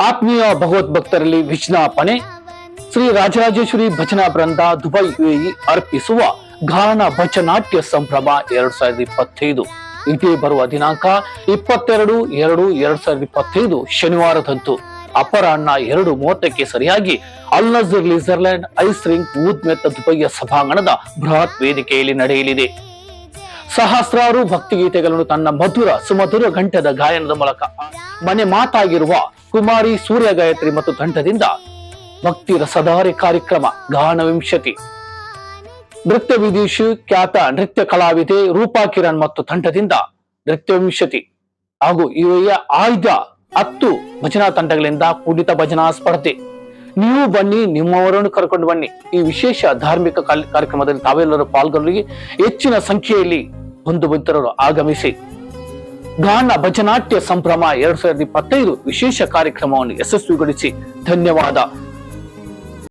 ಆತ್ಮೀಯ ಭಗವದ್ಭಕ್ತರಲ್ಲಿ ವಿಜ್ಞಾಪನೆ. ಶ್ರೀ ರಾಜರಾಜೇಶ್ವರಿ ಭಜನಾ ಬೃಂದ ದುಬೈ ಯುಎಇ ಅರ್ಪಿಸುವ ಗಾನ ಭಜನಾಟ್ಯ ಸಂಭ್ರಮ ಎರಡ್ ಸಾವಿರದ ಇಪ್ಪತ್ತೈದು. ಇದೇ ಬರುವ ದಿನಾಂಕ ಇಪ್ಪತ್ತೆರಡು ಎರಡು ಎರಡ್ ಸಾವಿರದ ಇಪ್ಪತ್ತೈದು ಶನಿವಾರದಂದು. ಅಪರಾಹ್ನ ಎರಡು ಮೂವತ್ತಕ್ಕೆ ಸರಿಯಾಗಿ ಅಲ್ ನಜರ್ ಲಿಜರ್ಲ್ಯಾಂಡ್ ಐಸ್ ರಿಂಕ್ ಊದ್ ಮೆತ್ತ ದುಬೈಯ ಸಭಾಂಗಣದ ಬೃಹತ್ ವೇದಿಕೆಯಲ್ಲಿ ನಡೆಯಲಿದೆ. ಸಹಸ್ರಾರು ಭಕ್ತಿಗೀತೆಗಳನ್ನು ತನ್ನ ಮಧುರ ಸುಮಧುರ ಗಂಟದ ಗಾಯನದ ಮೂಲಕ ಮನೆ ಮಾತಾಗಿರುವ ಕುಮಾರಿ ಸೂರ್ಯ ಗಾಯತ್ರಿ ಮತ್ತು ತಂಡದಿಂದ ಭಕ್ತಿ ರಸಧಾರಿ ಕಾರ್ಯಕ್ರಮ ಗಾನ ವಿಂಶತಿ. ನೃತ್ಯ ವಿದೇಶಿ ಖ್ಯಾತ ನೃತ್ಯ ಕಲಾವಿದೆ ರೂಪಾ ಕಿರಣ್ ಮತ್ತು ತಂಡದಿಂದ ನೃತ್ಯ ವಿಂಶತಿ. ಹಾಗೂ ಇವೆಯ ಆಯ್ದ ಹತ್ತು ಭಜನಾ ತಂಡಗಳಿಂದ ಕೂಡಿತ ಭಜನಾ ಸ್ಪರ್ಧೆ. ನೀವು ಬನ್ನಿ, ನಿಮ್ಮವರನ್ನು ಕರ್ಕೊಂಡು ಬನ್ನಿ. ಈ ವಿಶೇಷ ಧಾರ್ಮಿಕ ಕಾರ್ಯಕ್ರಮದಲ್ಲಿ ತಾವೆಲ್ಲರೂ ಪಾಲ್ಗೊಳ್ಳಿ. ಹೆಚ್ಚಿನ ಸಂಖ್ಯೆಯಲ್ಲಿ ಬಂಧು ಮಿತ್ರರು ಆಗಮಿಸಿ. ಗಾನ ಭಜನಾಟ್ಯ ಸಂಭ್ರಮ ಎರಡ್ ಸಾವಿರದ ಇಪ್ಪತ್ತೈದು ವಿಶೇಷ ಕಾರ್ಯಕ್ರಮವನ್ನು ಯಶಸ್ವಿಗೊಳಿಸಿ. ಧನ್ಯವಾದ.